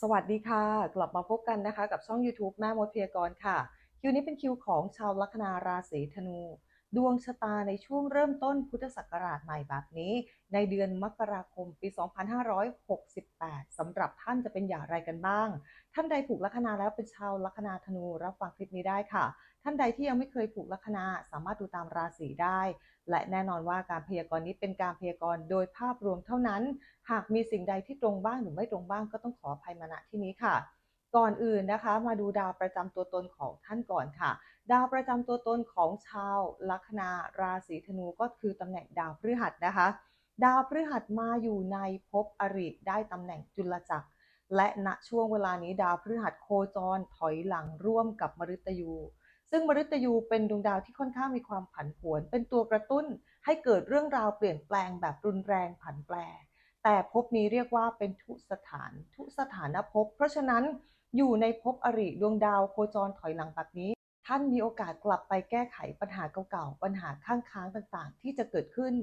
สวัสดีค่ะ กลับมาพบกันนะคะกับช่อง YouTube แม่มดพยากรณ์ค่ะ คิวนี้เป็นคิวของชาวลัคนาราศีธนู ดวงชะตาในช่วงเริ่มต้นพุทธศักราชใหม่แบบนี้ ในเดือนมกราคมปี 2568สำหรับท่านจะเป็นอย่างไรกันบ้าง ท่านใดผูกลัคนาแล้วเป็นชาวลัคนาธนูรับฟังคลิปนี้ได้ค่ะ ท่านใดที่ยังไม่เคยผูกลัคนาสามารถดูตามราศีได้ และแน่นอนว่าการพยากรณ์นี้เป็นการพยากรณ์โดยภาพรวมเท่านั้น หากมีสิ่งใดที่ตรงบ้างหรือไม่ตรงบ้างก็ต้องขออภัยมาณที่นี้ค่ะ ก่อนอื่นนะคะ มาดูดาวประจำตัวตนของท่านก่อนค่ะ ดาวประจำตัวตนของชาวลัคนาราศีธนูก็คือตำแหน่งดาวพฤหัสนะคะ ดาวพฤหัสมาอยู่ในภพอริได้ตำแหน่งจุลจักร และณช่วงเวลานี้ดาวพฤหัสโคจรถอยหลังร่วมกับมฤตยู ซึ่งมฤตยูเป็นดวงดาวที่ค่อนข้างมีความผันผวน เป็นตัวกระตุ้นให้เกิดเรื่องราวเปลี่ยนแปลงแบบรุนแรงผันแปร แต่ภพนี้เรียกว่าเป็นทุสถาน ทุสถานภพ เพราะฉะนั้นอยู่ในภพอริดวงดาวโคจรถอยหลังแบบนี้ ท่านมีโอกาสกลับไปแก้ไขปัญหาเก่าๆ ปัญหาข้างค้างต่างๆ ที่จะเกิดขึ้น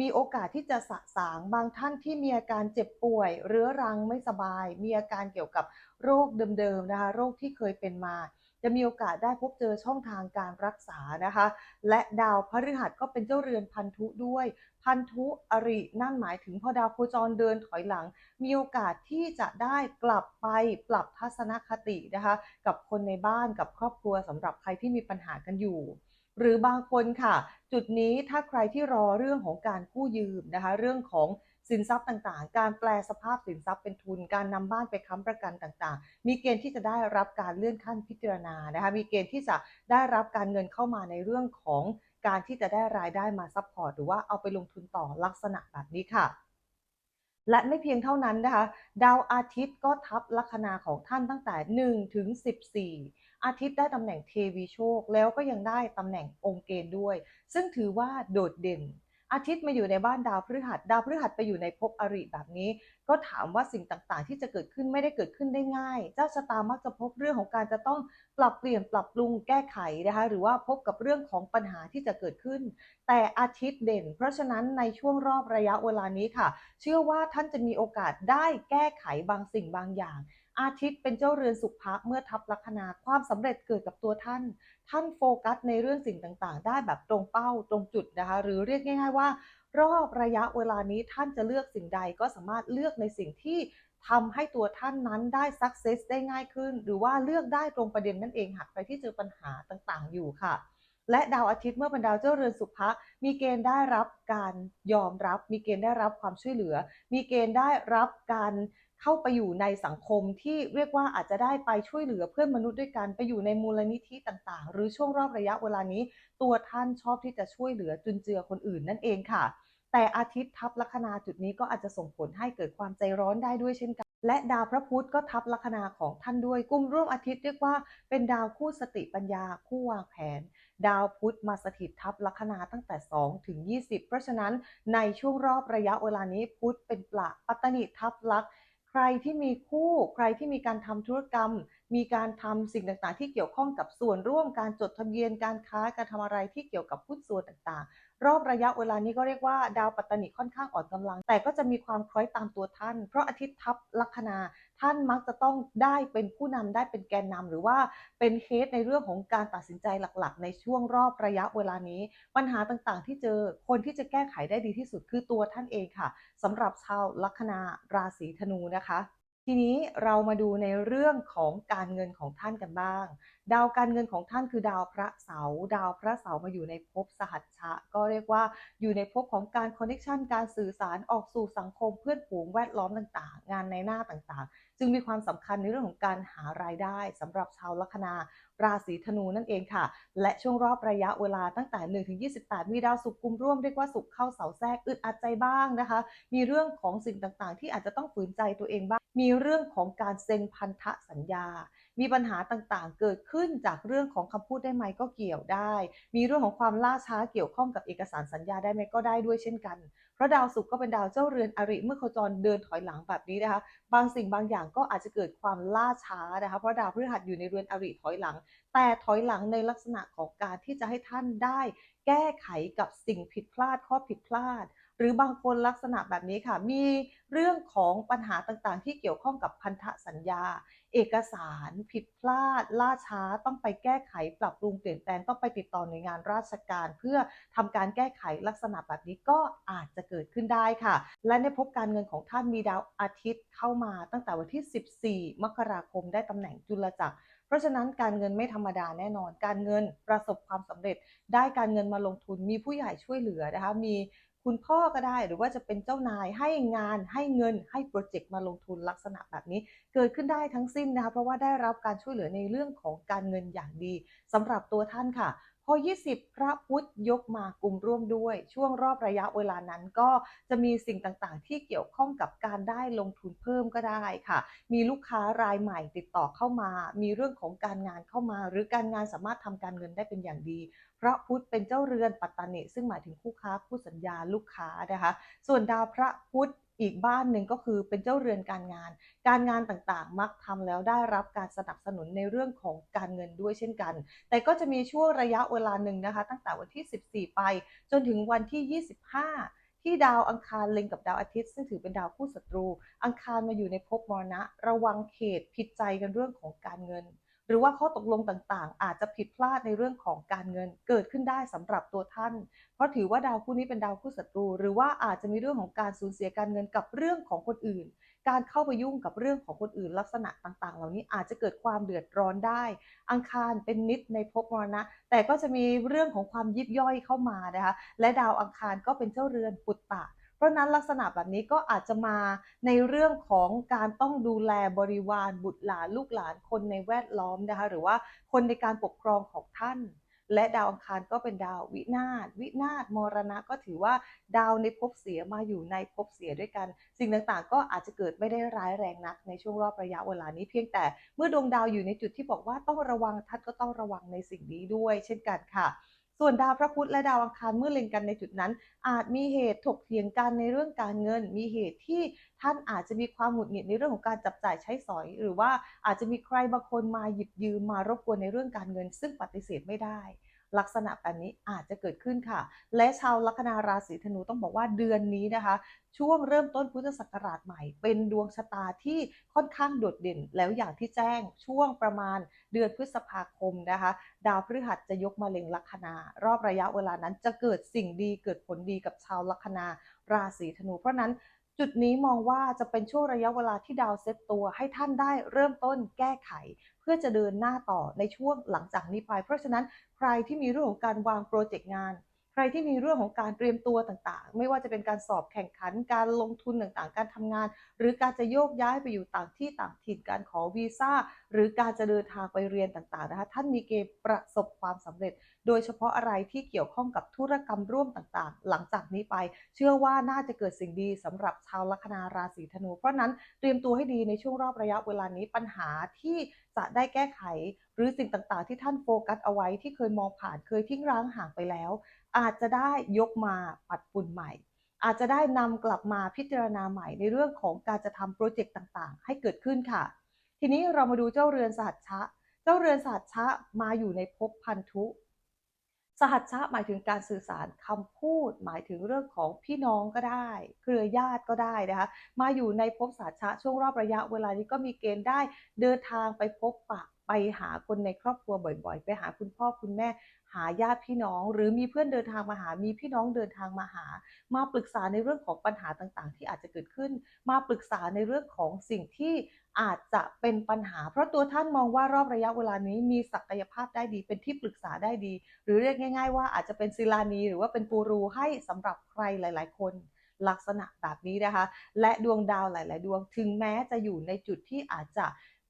มีโอกาสที่จะสะสางบางท่านที่มีอาการเจ็บป่วย เรื้อรังไม่สบาย มีอาการเกี่ยวกับโรคเดิมๆนะคะ โรคที่เคยเป็นมา จะมีโอกาสได้พบเจอช่องทางการรักษานะคะ และดาวพฤหัสก็เป็นเจ้าเรือนพันธุด้วย พันธุอรินั่นหมายถึงพอดาวโคจรเดินถอยหลัง มีโอกาสที่จะได้กลับไปปรับทัศนคตินะคะ กับคนในบ้านกับครอบครัวสำหรับใครที่มีปัญหากันอยู่หรือบางคนค่ะ จุดนี้ถ้าใครที่รอเรื่องของการกู้ยืมนะคะ เรื่องของ สินทรัพย์ต่างๆ การแปลสภาพสินทรัพย์เป็นทุน การนำบ้านไปค้ำประกันต่างๆ มีเกณฑ์ที่จะได้รับการเลื่อนขั้นพิจารณานะคะมีเกณฑ์ที่จะได้รับการเงินเข้ามาในเรื่องของการที่จะได้รายได้มาซัพพอร์ตหรือว่าเอาไปลงทุนต่อลักษณะแบบนี้ค่ะและไม่เพียงเท่านั้นนะคะ ดาวอาทิตย์ก็ทับลัคนาของท่านตั้งแต่ 1 ถึง 14 อาทิตย์ได้ตำแหน่งเทวีโชค แล้วก็ยังได้ตำแหน่งองค์เกณฑ์ด้วย ซึ่งถือว่าโดดเด่น อาทิตย์มาอยู่ในบ้านดาวพฤหัส ดาวพฤหัสไปอยู่ในภพอริแบบนี้ ก็ถามว่าสิ่งต่างๆ ที่จะเกิดขึ้นไม่ได้เกิดขึ้นได้ง่าย เจ้าชะตามักจะพบเรื่องของการจะต้องปรับเปลี่ยนปรับปรุงแก้ไขนะคะ หรือว่าพบกับเรื่องของปัญหาที่จะเกิดขึ้น แต่อาทิตย์เด่น เพราะฉะนั้นในช่วงรอบระยะเวลานี้ค่ะ เชื่อว่าท่านจะมีโอกาสได้แก้ไขบางสิ่งบางอย่าง อาทิตย์เป็นเจ้าเรือนสุภะเมื่อทับลัคนาความสำเร็จเกิดกับตัวท่าน ท่านโฟกัสในเรื่องสิ่งต่างๆ ได้แบบตรงเป้าตรงจุดนะคะ หรือเรียกง่าย ๆว่า รอบระยะเวลานี้ท่านจะเลือกสิ่งใดก็สามารถเลือกในสิ่งที่ทำให้ตัวท่านนั้นได้ success ได้ง่ายขึ้น หรือว่าเลือกได้ตรงประเด็นนั่นเองหากใครที่เจอปัญหาต่างๆ อยู่ค่ะ และดาวอาทิตย์เมื่อเป็นดาวเจ้าเรือนสุภะมีเกณฑ์ได้รับการยอมรับ มีเกณฑ์ได้รับความช่วยเหลือ มีเกณฑ์ได้รับการ เข้าไปอยู่ในสังคมที่เรียกว่าอาจจะได้ไปช่วยเหลือเพื่อนมนุษย์ด้วยกันไปอยู่ในมูลนิธิต่างๆ หรือช่วงรอบระยะเวลานี้ ตัวท่านชอบที่จะช่วยเหลือจุนเจือคนอื่นนั่นเองค่ะ แต่อาทิตย์ทับลัคนาจุดนี้ก็อาจจะส่งผลให้เกิดความใจร้อนได้ด้วยเช่นกันและดาวพระพุธก็ทับลัคนาของท่านด้วยกลุ่มร่วมอาทิตย์เรียกว่าเป็นดาวคู่สติปัญญาคู่วางแผน ดาวพุธมาสถิตทับลัคนาตั้งแต่ 2 ถึง 20 เพราะฉะนั้นในช่วงรอบระยะเวลานี้พุธเป็นปละปัตตนิทับลักษ ใครที่มีคู่ใครที่มีการทำธุรกรรม มีการทำสิ่งต่างๆ ที่เกี่ยวข้องกับส่วนร่วมการจดทะเบียนการค้าการทำอะไรที่เกี่ยวกับหุ้นส่วนต่างๆ รอบระยะเวลานี้ก็เรียกว่าดาวปัตตนิค่อนข้างอ่อนกำลัง แต่ก็จะมีความคล้อยตามตัวท่าน เพราะอาทิตย์ทับลัคนา ท่านมักจะต้องได้เป็นผู้นำได้เป็นแกนนำหรือว่าเป็นเคสในเรื่องของการตัดสินใจหลักๆ ในช่วงรอบระยะเวลานี้ ปัญหาต่างๆ ที่เจอคนที่จะแก้ไขได้ดีที่สุดคือตัวท่านเองค่ะสำหรับชาวลัคนาราศีธนูนะคะ ทีนี้เรามาดูในเรื่องของการเงินของท่านกันบ้าง ดาวการเงินของท่านคือดาวพระเสาร์ดาวพระเสาร์มาอยู่ในภพสหัชชะ ก็เรียกว่าอยู่ในภพของการคอนเนคชันการสื่อสารออกสู่สังคมเพื่อนฝูงแวดล้อมต่างๆ งานในหน้าต่างๆ จึงมีความสำคัญในเรื่องของการหารายได้สำหรับชาวลัคนาราศีธนูนั่นเองค่ะ และช่วงรอบระยะเวลาตั้งแต่1ถึง28 มีดาวสุกุมร่วมเรียกว่าสุขเข้าเสาแทรกอึดอัดใจบ้างนะคะ มีเรื่องของสิ่งต่างๆ ที่อาจจะต้องฝืนใจตัวเองบ้าง มีเรื่องของการเซ็นพันธสัญญา มีปัญหาต่างๆ เกิดขึ้นจากเรื่องของคำพูดได้ไหมก็เกี่ยวได้ มีเรื่องของความล่าช้าเกี่ยวข้องกับเอกสารสัญญาได้ไหมก็ได้ด้วยเช่นกัน เพราะดาวศุกร์ก็เป็นดาวเจ้าเรือนอริเมื่อโคจรเดินถอยหลังแบบนี้นะคะ บางสิ่งบางอย่างก็อาจจะเกิดความล่าช้านะคะ เพราะดาวพฤหัสอยู่ในเรือนอริถอยหลัง แต่ถอยหลังในลักษณะของการที่จะให้ท่านได้แก้ไขกับสิ่งผิดพลาดข้อผิดพลาด หรือบางคนลักษณะแบบนี้ค่ะ มีเรื่องของปัญหาต่างๆ ที่เกี่ยวข้องกับพันธสัญญา เอกสารผิดพลาด ล่าช้าต้องไปแก้ไขปรับปรุงเปลี่ยนแปลงต้องไปติดต่อหน่วยงานราชการเพื่อทำการแก้ไขลักษณะแบบนี้ก็อาจจะเกิดขึ้นได้ค่ะ และในภพการเงินของท่านมีดาวอาทิตย์เข้ามาตั้งแต่วันที่ 14 มกราคมได้ตำแหน่งจุลจักรเพราะฉะนั้นการเงินไม่ธรรมดาแน่นอน การเงินประสบความสำเร็จ ได้การเงินมาลงทุน มีผู้ใหญ่ช่วยเหลือนะคะ มี คุณพ่อก็ได้หรือว่าจะเป็นเจ้านายให้งานให้เงินให้โปรเจกต์มาลงทุนลักษณะแบบนี้ เกิดขึ้นได้ทั้งสิ้นนะคะเพราะว่าได้รับการช่วยเหลือในเรื่องของการเงินอย่างดีสำหรับตัวท่านค่ะ พอ 20 พระพุธยกมากลุ่มร่วมด้วย ช่วงรอบระยะเวลานั้นก็จะมีสิ่งต่างๆ ที่เกี่ยวข้องกับการได้ลงทุนเพิ่มก็ได้ค่ะ มีลูกค้ารายใหม่ติดต่อเข้ามา มีเรื่องของการงานเข้ามา หรือการงานสามารถทำการเงินได้เป็นอย่างดีพระพุธเป็นเจ้าเรือนปัตตานิซึ่งหมายถึงคู่ค้าคู่สัญญาลูกค้านะคะ ส่วนดาวพระพุธ อีกบ้านหนึ่งก็คือเป็นเจ้าเรือนการงาน การงานต่างๆ มักทำแล้วได้รับการสนับสนุนในเรื่องของการเงินด้วยเช่นกัน แต่ก็จะมีช่วงระยะเวลาหนึ่งนะคะ ตั้งแต่วันที่ 14 ไป จนถึงวันที่ 25ที่ดาวอังคารเล็งกับดาวอาทิตย์ซึ่งถือเป็นดาวคู่ศัตรู อังคารมาอยู่ในภพมรณะ ระวังเขตผิดใจกันเรื่องของการเงิน หรือว่าข้อตกลงต่างๆ อาจจะผิดพลาดในเรื่องของการเงินเกิดขึ้นได้สำหรับตัวท่าน เพราะถือว่าดาวคู่นี้เป็นดาวคู่ศัตรู หรือว่าอาจจะมีเรื่องของการสูญเสียการเงินกับเรื่องของคนอื่น การเข้าไปยุ่งกับเรื่องของคนอื่น ลักษณะต่างๆ เหล่านี้อาจจะเกิดความเดือดร้อนได้ อังคารเป็นนิดในภพมรณะ แต่ก็จะมีเรื่องของความยิบย่อยเข้ามานะคะและดาวอังคารก็เป็นเจ้าเรือนปุตตะ เพราะนั้นลักษณะแบบนี้ก็อาจจะมาในเรื่องของการต้องดูแลบริวารบุตรหลานลูกหลานคนในแวดล้อมนะคะหรือว่าคนในการปกครองของท่าน และดาวอังคารก็เป็นดาววินาศวินาศมรณะก็ถือว่าดาวในภพเสียมาอยู่ในภพเสียด้วยกัน สิ่งต่างๆ ก็อาจจะเกิดไม่ได้ร้ายแรงนักในช่วงรอบระยะเวลานี้เพียงแต่เมื่อดวงดาวอยู่ในจุดที่บอกว่าต้องระวังท่านก็ต้องระวังในสิ่งนี้ด้วย เช่นกันค่ะ ส่วนดาวพระพุธและดาวอังคารเมื่อเล็งกันในจุดนั้น อาจมีเหตุถกเถียงกันในเรื่องการเงิน มีเหตุที่ท่านอาจจะมีความหงุดหงิดในเรื่องของการจับจ่ายใช้สอย หรือว่าอาจจะมีใครบางคนมาหยิบยืมมารบกวนในเรื่องการเงิน ซึ่งปฏิเสธไม่ได้ ลักษณะแบบนี้อาจจะเกิดขึ้นค่ะ และชาวลัคนาราศีธนูต้องบอกว่าเดือนนี้นะคะ ช่วงเริ่มต้นพุทธศักราชใหม่ เป็นดวงชะตาที่ค่อนข้างโดดเด่น แล้วอย่างที่แจ้งช่วงประมาณเดือนพฤษภาคมนะคะ ดาวพฤหัสจะยกมาเล็งลัคนารอบระยะเวลานั้นจะเกิดสิ่งดีเกิดผลดีกับชาวลัคนาราศีธนู เพราะนั้นจุดนี้มองว่าจะเป็นช่วงระยะเวลาที่ดาวเซตตัวให้ท่านได้เริ่มต้นแก้ไข เพื่อจะเดินหน้าต่อในช่วงหลังจากนี้ไป เพราะฉะนั้น ใครที่มีเรื่องของการวางโปรเจกต์งาน ใครที่มีเรื่องของการเตรียมตัวต่างๆ ไม่ว่าจะเป็นการสอบแข่งขันการลงทุนต่างๆ การทำงาน หรือการจะโยกย้ายไปอยู่ต่างที่ต่างถิ่นการขอวีซ่าหรือการจะเดินทางไปเรียนต่างๆนะคะท่านมีเกณฑ์ประสบความสำเร็จ โดยเฉพาะอะไรที่เกี่ยวข้องกับธุรกรรมร่วมต่างๆ หลังจากนี้ไป เชื่อว่าน่าจะเกิดสิ่งดีสำหรับชาวลัคนาราศีธนู เพราะนั้นเตรียมตัวให้ดีในช่วงรอบระยะเวลานี้ปัญหาที่จะได้แก้ไข หรือสิ่งต่างๆ ที่ท่านโฟกัสเอาไว้ที่เคยมองผ่านเคยทิ้งร้างห่างไปแล้ว อาจจะได้ยกมาปัดฝุ่นใหม่ อาจจะได้นำกลับมาพิจารณาใหม่ในเรื่องของการจะทำโปรเจกต์ต่างๆ ให้เกิดขึ้นค่ะ ทีนี้เรามาดูเจ้าเรือนสหัชชะ เจ้าเรือนสหัชชะมาอยู่ในภพพันธุ สหัชชะหมายถึงการสื่อสารคำพูด หมายถึงเรื่องของพี่น้องก็ได้ เครือญาติก็ได้นะคะ มาอยู่ในภพสหัชชะช่วงรอบระยะเวลานี้ก็มีเกณฑ์ได้เดินทางไปพบปะ ไปหาคนในครอบครัวบ่อยๆ ไปหาคุณพ่อคุณแม่ หาญาติพี่น้อง หรือมีเพื่อนเดินทางมาหา มีพี่น้องเดินทางมาหา มาปรึกษาในเรื่องของปัญหาต่างๆ ที่อาจจะเกิดขึ้น มาปรึกษาในเรื่องของสิ่งที่อาจจะเป็นปัญหา เพราะตัวท่านมองว่ารอบระยะเวลานี้มีศักยภาพได้ดี เป็นที่ปรึกษาได้ดี หรือเรียกง่าย ๆ ว่าอาจจะเป็นศิลานีหรือว่าเป็นกูรูให้สำหรับใครหลาย ๆ คนลักษณะแบบนี้นะคะ และดวงดาวหลาย ๆ ดวง ถึงแม้จะอยู่ในจุดที่อาจจะ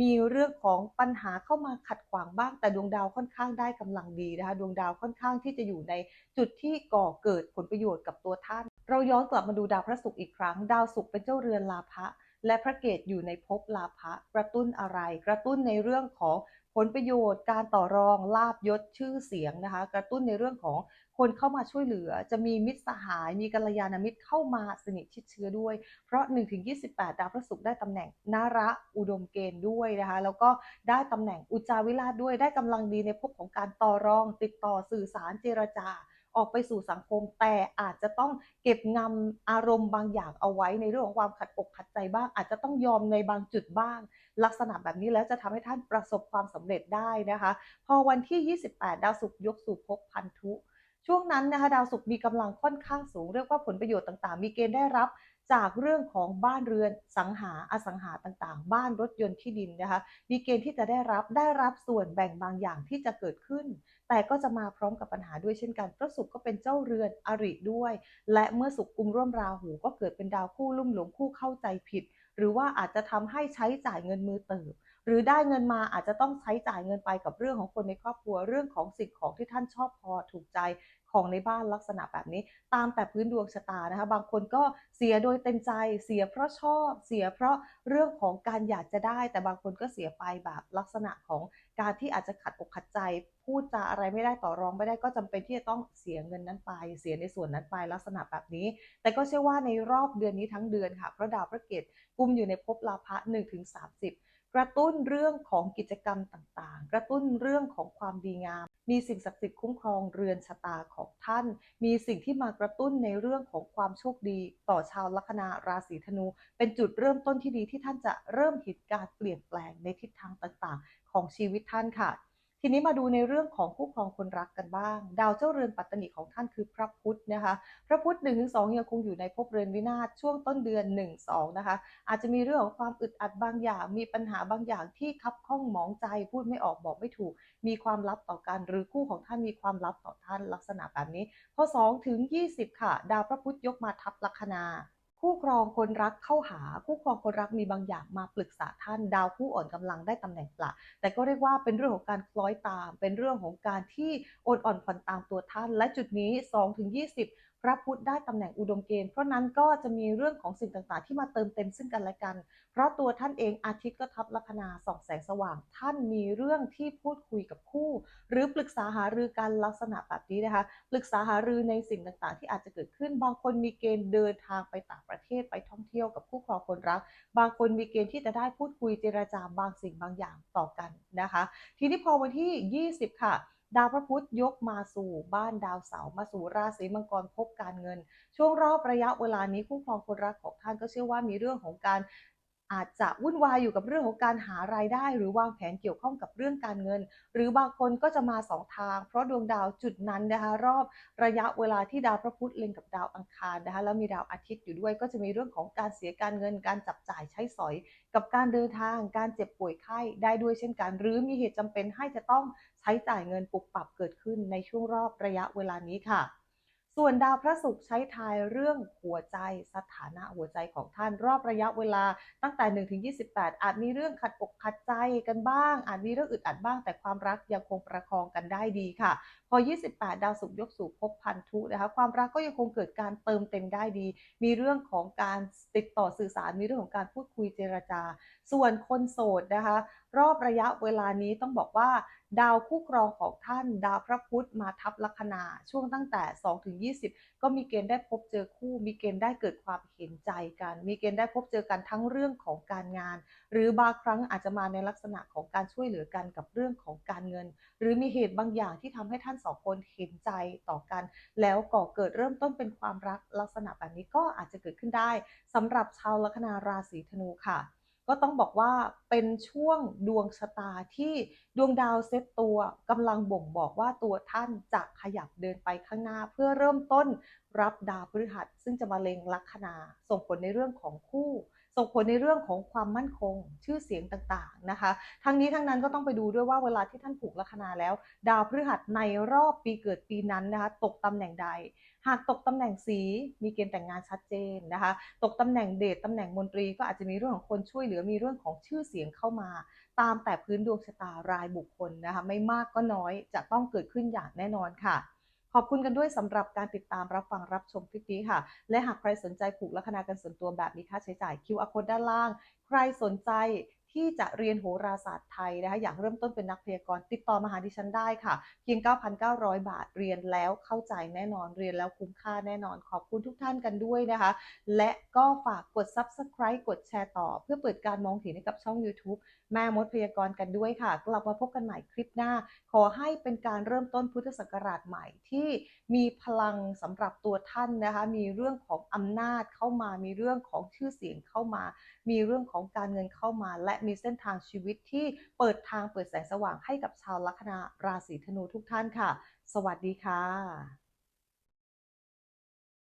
มีเรื่องของปัญหาเข้ามาขัดขวางบ้าง แต่ดวงดาวค่อนข้างได้กำลังดีนะคะดวงดาวค่อนข้างที่จะอยู่ในจุดที่ก่อเกิดผลประโยชน์กับตัวท่าน เราย้อนกลับมาดูดาวพระศุกร์อีกครั้ง ดาวศุกร์เป็นเจ้าเรือนลาภะและพระเกตอยู่ในภพลาภะกระตุ้นอะไร กระตุ้นในเรื่องของผลประโยชน์ การต่อรองลาบยศชื่อเสียงนะคะ กระตุ้นในเรื่องของ คนเข้ามาช่วยเหลือ จะมีมิตรสหาย มีกัลยาณมิตรเข้ามาสนิทชิดเชื้อด้วย เพราะ 1-28 ดาวพระศุกร์ได้ตำแหน่งนาระอุดมเกณฑ์ด้วยนะคะ แล้วก็ได้ตำแหน่งอุจาวิราชด้วย ได้กำลังดีในภพของการต่อรอง ติดต่อสื่อสารเจรจาออกไปสู่สังคมแต่อาจจะต้องเก็บงำอารมณ์บางอย่างเอาไว้ในเรื่องของความขัดอกขัดใจบ้าง อาจจะต้องยอมในบางจุดบ้าง ลักษณะแบบนี้แล้วจะทำให้ท่านประสบความสำเร็จได้นะคะ พอวันที่ 28 ดาวศุกร์ยกสู่ภพพันธุ ช่วงนั้นนะคะดาวศุกร์มีกำลังค่อนข้างสูง เรียกว่าผลประโยชน์ต่างๆ มีเกณฑ์ได้รับจากเรื่องของบ้านเรือนสังหาอสังหาต่างๆ บ้านรถยนต์ที่ดินนะคะ มีเกณฑ์ที่จะได้รับได้รับส่วนแบ่งบางอย่างที่จะเกิดขึ้น แต่ก็จะมาพร้อมกับปัญหาด้วยเช่นกันเพราะศุกร์ก็เป็นเจ้าเรือนอริด้วย และเมื่อศุกร์กุมร่วมราหูก็เกิดเป็นดาวคู่ลุ่มหลงคู่เข้าใจผิด หรือว่าอาจจะทำให้ใช้จ่ายเงินมือเติบ หรือได้เงินมาอาจจะต้องใช้จ่ายเงินไปกับเรื่องของคนในครอบครัวเรื่องของสิ่งของที่ท่านชอบพอถูกใจของในบ้านลักษณะแบบนี้ ตามแต่พื้นดวงชะตานะคะ บางคนก็เสียโดยเต็มใจเสียเพราะชอบ เสียเพราะเรื่องของการอยากจะได้ แต่บางคนก็เสียไปแบบลักษณะของการที่อาจจะขัดอกขัดใจ พูดจาอะไรไม่ได้ต่อรองไม่ได้ก็จำเป็นที่จะต้องเสียเงินนั้นไป เสียในส่วนนั้นไปลักษณะแบบนี้ แต่ก็เชื่อว่าในรอบเดือนนี้ทั้งเดือนค่ะเพราะดาวพระเกตกุมอยู่ในภพลาภะ1-30 กระตุ้นเรื่องของกิจกรรมต่างๆ กระตุ้นเรื่องของความดีงาม มีสิ่งศักดิ์สิทธิ์คุ้มครองเรือนชะตาของท่าน มีสิ่งที่มากระตุ้นในเรื่องของความโชคดี ต่อชาวลัคนาราศีธนู เป็นจุดเริ่มต้นที่ดีที่ท่านจะเริ่มเห็นการเปลี่ยนแปลงในทิศทางต่างๆ ของชีวิตท่านค่ะ ทีนี้มาดูในเรื่องของคู่ครองคนรักกันบ้าง ดาวเจ้าเรือนปัตตนิของท่านคือพระพุธนะคะ พระพุธ1นถึงสยังคงอยู่ในภพเรือนวินาศช่วงต้นเดือน 1-2 นะคะ อาจจะมีเรื่องของความอึดอัดบางอย่าง มีปัญหาบางอย่างที่คับข้องหมองใจพูดไม่ออกบอกไม่ถูก มีความลับต่อกันหรือคู่ของท่านมีความลับต่อท่านลักษณะแบบนี้พอ2ถึง20 ค่ะ ดาวพระพุธยกมาทับลัคนา คู่ครองคนรักเข้าหา คู่ครองคนรักมีบางอย่างมาปรึกษาท่านดาวคู่อ่อนกำลังได้ตำแหน่งปละแต่ก็เรียกว่าเป็นเรื่องของการคล้อยตาม เป็นเรื่องของการที่อ่อนอ่อนผ่อนตามตัวท่าน และจุดนี้2ถึง20 พระพุธได้ตำแหน่งอุดมเกณฑ์ เพราะนั้นก็จะมีเรื่องของสิ่งต่างๆ ที่มาเติมเต็มซึ่งกันและกัน เพราะตัวท่านเองอาทิตย์ก็ทับลัคนาส่องแสงสว่าง ท่านมีเรื่องที่พูดคุยกับคู่ หรือปรึกษาหารือกันลักษณะแบบนี้นะคะ ปรึกษาหารือในสิ่งต่างๆ ที่อาจจะเกิดขึ้น บางคนมีเกณฑ์เดินทางไปต่างประเทศไปท่องเที่ยวกับคู่ครองคนรัก บางคนมีเกณฑ์ที่จะได้พูดคุยเจรจาบางสิ่งบางอย่างต่อกันนะคะ ทีนี้พอวันที่ 20 ค่ะ ดาวพระพุธยกมาสู่บ้านดาวเสาร์มาสู่ราศีมังกรพบการเงิน ช่วงรอบระยะเวลานี้คู่ครองคนรักของท่านก็เชื่อว่ามีเรื่องของการ อาจจะวุ่นวายอยู่กับเรื่องของการหารายได้ หรือวางแผนเกี่ยวข้องกับเรื่องการเงิน หรือบางคนก็จะมาสองทาง เพราะดวงดาวจุดนั้นนะคะรอบระยะเวลาที่ดาวพระพุธเล็งกับดาวอังคารนะคะแล้วมีดาวอาทิตย์อยู่ด้วย ก็จะมีเรื่องของการเสียการเงิน การจับจ่ายใช้สอย กับการเดินทาง การเจ็บป่วยไข้ได้ด้วยเช่นกัน หรือมีเหตุจำเป็นให้จะต้องใช้จ่ายเงินปุบปับเกิดขึ้นในช่วงรอบระยะเวลานี้ค่ะ ส่วนดาวพระศุกร์ใช้ทายเรื่องหัวใจสถานะหัวใจของท่านรอบระยะเวลาตั้งแต่1ถึง28 อาจมีเรื่องขัดอกขัดใจกันบ้าง อาจมีเรื่องอึดอัดบ้างแต่ความรักยังคงประคองกันได้ดีค่ะ พอ 28 ดาวศุกร์ยกสู่ภพพันธุนะคะ ความรักก็ยังคงเกิดการเติมเต็มได้ดี มีเรื่องของการติดต่อสื่อสาร มีเรื่องของการพูดคุยเจรจา ส่วนคนโสดนะคะ รอบระยะเวลานี้ต้องบอกว่า ดาวคู่ครองของท่าน ดาวพระพุธมาทับลัคนาช่วงตั้งแต่2ถึง20 ก็มีเกณฑ์ได้พบเจอคู่ มีเกณฑ์ได้เกิดความเห็นใจกัน มีเกณฑ์ได้พบเจอกันทั้งเรื่องของการงาน หรือบางครั้งอาจจะมาในลักษณะของการช่วยเหลือกันกับเรื่องของการเงิน หรือมีเหตุบางอย่างที่ทำให้ท่านสองคนเห็นใจต่อกัน แล้วก่อเกิดเริ่มต้นเป็นความรักลักษณะแบบนี้ก็อาจจะเกิดขึ้นได้สำหรับชาวลัคนาราศีธนูค่ะ ก็ต้องบอกว่าเป็นช่วงดวงชะตาที่ดวงดาวเซตตัวกำลังบ่งบอกว่าตัวท่านจะขยับเดินไปข้างหน้าเพื่อเริ่มต้นรับดาวพฤหัส ซึ่งจะมาเล็งลัคนาส่งผลในเรื่องของคู่ ส่งผลในเรื่องของความมั่นคงชื่อเสียงต่างๆนะคะ ทั้งนี้ทั้งนั้นก็ต้องไปดูด้วยว่าเวลาที่ท่านผูกลัคนาแล้ว ดาวพฤหัสในรอบปีเกิดปีนั้นนะคะตกตำแหน่งใด หากตกตำแหน่งสีมีเกณฑ์แต่งงานชัดเจนนะคะ ตกตำแหน่งเดชตำแหน่งมนตรีก็อาจจะมีเรื่องของคนช่วยเหลือมีเรื่องของชื่อเสียงเข้ามา ตามแต่พื้นดวงชะตารายบุคคลนะคะไม่มากก็น้อยจะต้องเกิดขึ้นอย่างแน่นอนค่ะ ขอบคุณกันด้วยสำหรับการติดตามรับฟังรับชมคลิปนี้ค่ะ และหากใครสนใจผูกลัคนากันส่วนตัวแบบมีค่าใช้จ่าย QR code ด้านล่าง ใครสนใจ ที่จะเรียนโหราศาสตร์ไทยนะคะอยากเริ่มต้นเป็นนักพยากรณ์ติดต่อมาหาดิฉันได้ค่ะ เพียง 9,900 บาทเรียนแล้วเข้าใจแน่นอนเรียนแล้วคุ้มค่าแน่นอนขอบคุณทุกท่านกันด้วยนะคะ และก็ฝากกด subscribe กดแชร์ต่อ เพื่อเปิดการมองเห็นให้กับช่อง YouTube แม่มดพยากรณ์กันด้วยค่ะ กลับมาพบกันใหม่คลิปหน้า ขอให้เป็นการเริ่มต้นพุทธศักราชใหม่ที่มีพลังสำหรับตัวท่านนะคะ มีเรื่องของอำนาจเข้ามา มีเรื่องของชื่อเสียงเข้ามา มีเรื่องของการเงินเข้ามา และมีเส้นทางชีวิตที่เปิดทางเปิดแสงสว่างให้กับชาวลัคนาราศีธนูทุกท่านค่ะ สวัสดีค่ะ